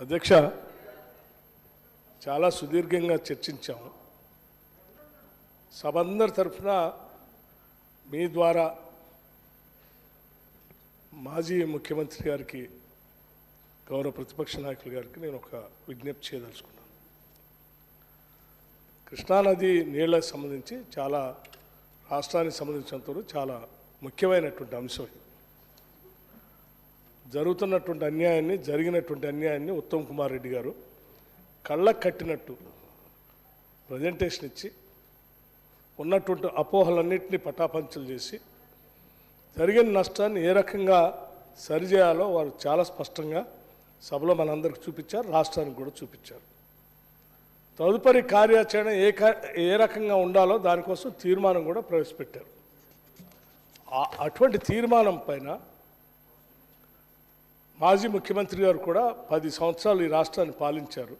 అధ్యక్ష చాలా సుదీర్ఘంగా చర్చించాము. సభందరి తరఫున మీ ద్వారా మాజీ ముఖ్యమంత్రి గారికి గౌరవ ప్రతిపక్ష నాయకులు గారికి నేను ఒక విజ్ఞప్తి చేయదలుచుకున్నాను. కృష్ణానది నీళ్ళకు సంబంధించి చాలా రాష్ట్రానికి సంబంధించినంతవరకు చాలా ముఖ్యమైనటువంటి అంశం ఇది. జరుగుతున్నటువంటి అన్యాయాన్ని జరిగినటువంటి అన్యాయాన్ని ఉత్తమ్ కుమార్ రెడ్డి గారు కళ్ళకు కట్టినట్టు ప్రజెంటేషన్ ఇచ్చి ఉన్నటువంటి అపోహలన్నింటినీ పటాపంచలు చేసి జరిగిన నష్టాన్ని ఏ రకంగా సరిచేయాలో వారు చాలా స్పష్టంగా సభలో మనందరికి చూపించారు రాష్ట్రానికి కూడా చూపించారు. తదుపరి కార్యాచరణ ఏ ఏ రకంగా ఉండాలో దానికోసం తీర్మానం కూడా ప్రవేశపెట్టారు. అటువంటి తీర్మానం పైన మాజీ ముఖ్యమంత్రి గారు కూడా పది సంవత్సరాలు ఈ రాష్ట్రాన్ని పాలించారు.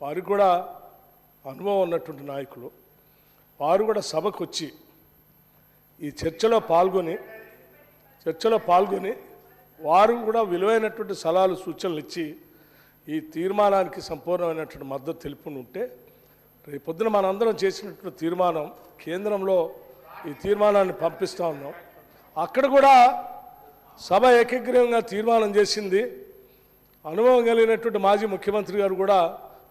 వారికి కూడా అనుభవం ఉన్నటువంటి నాయకులు. వారు కూడా సభకు వచ్చి ఈ చర్చలో పాల్గొని చర్చలో పాల్గొని వారు కూడా విలువైనటువంటి సలహాలు సూచనలు ఇచ్చి ఈ తీర్మానానికి సంపూర్ణమైనటువంటి మద్దతు తెలుపుని ఉంటే రేపొద్దున మనందరం చేసినటువంటి తీర్మానం కేంద్రంలో ఈ తీర్మానాన్ని పంపిస్తా ఉన్నాం. అక్కడ కూడా సభ ఏకగ్రీవంగా తీర్మానం చేసింది. అనుభవం కలిగినటువంటి మాజీ ముఖ్యమంత్రి గారు కూడా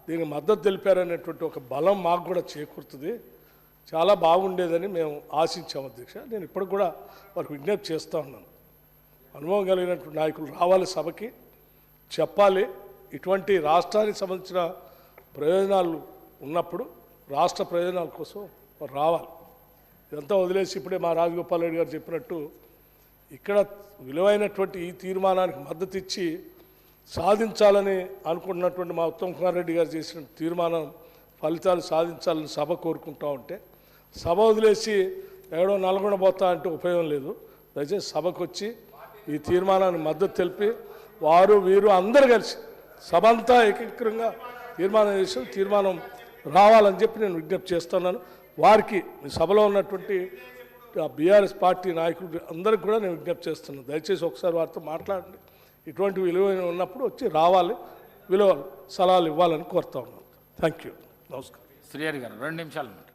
దీనికి మద్దతు తెలిపారనేటువంటి ఒక బలం మాకు కూడా చేకూరుతుంది. చాలా బాగుండేదని మేము ఆశించాం అధ్యక్ష. నేను ఇప్పటికి కూడా వారికి విజ్ఞప్తి చేస్తూ ఉన్నాను. అనుభవం కలిగినటువంటి నాయకులు రావాలి సభకి. చెప్పాలి. ఇటువంటి రాష్ట్రానికి సంబంధించిన ప్రయోజనాలు ఉన్నప్పుడు రాష్ట్ర ప్రయోజనాల కోసం రావాలి. ఇదంతా వదిలేసి ఇప్పుడే మా రాజగోపాల్ రెడ్డి గారు చెప్పినట్టు ఇక్కడ విలువైనటువంటి ఈ తీర్మానానికి మద్దతు ఇచ్చి సాధించాలని అనుకుంటున్నటువంటి మా ఉత్తమ్ కుమార్ రెడ్డి గారు చేసిన తీర్మానం ఫలితాలు సాధించాలని సభ కోరుకుంటా ఉంటే సభ వదిలేసి ఎక్కడో నల్గొండ పోతా అంటే ఉపయోగం లేదు. దయచేసి సభకు వచ్చి ఈ తీర్మానానికి మద్దతు తెలిపి వారు వీరు అందరు కలిసి సభ అంతా ఏకీకరంగా తీర్మానం చేసి తీర్మానం రావాలని చెప్పి నేను విజ్ఞప్తి చేస్తున్నాను. వారికి మీ సభలో ఉన్నటువంటి బీఆర్ఎస్ పార్టీ నాయకుడు అందరికి కూడా నేను విజ్ఞప్తి చేస్తున్నాను. దయచేసి ఒకసారి వారితో మాట్లాడండి. ఇటువంటి విలువైన ఉన్నప్పుడు వచ్చి రావాలి విలువలు సలహాలు ఇవ్వాలని కోరుతా ఉన్నాను. థ్యాంక్ యూ నమస్కారం. శ్రీహరి గారు రెండు నిమిషాలు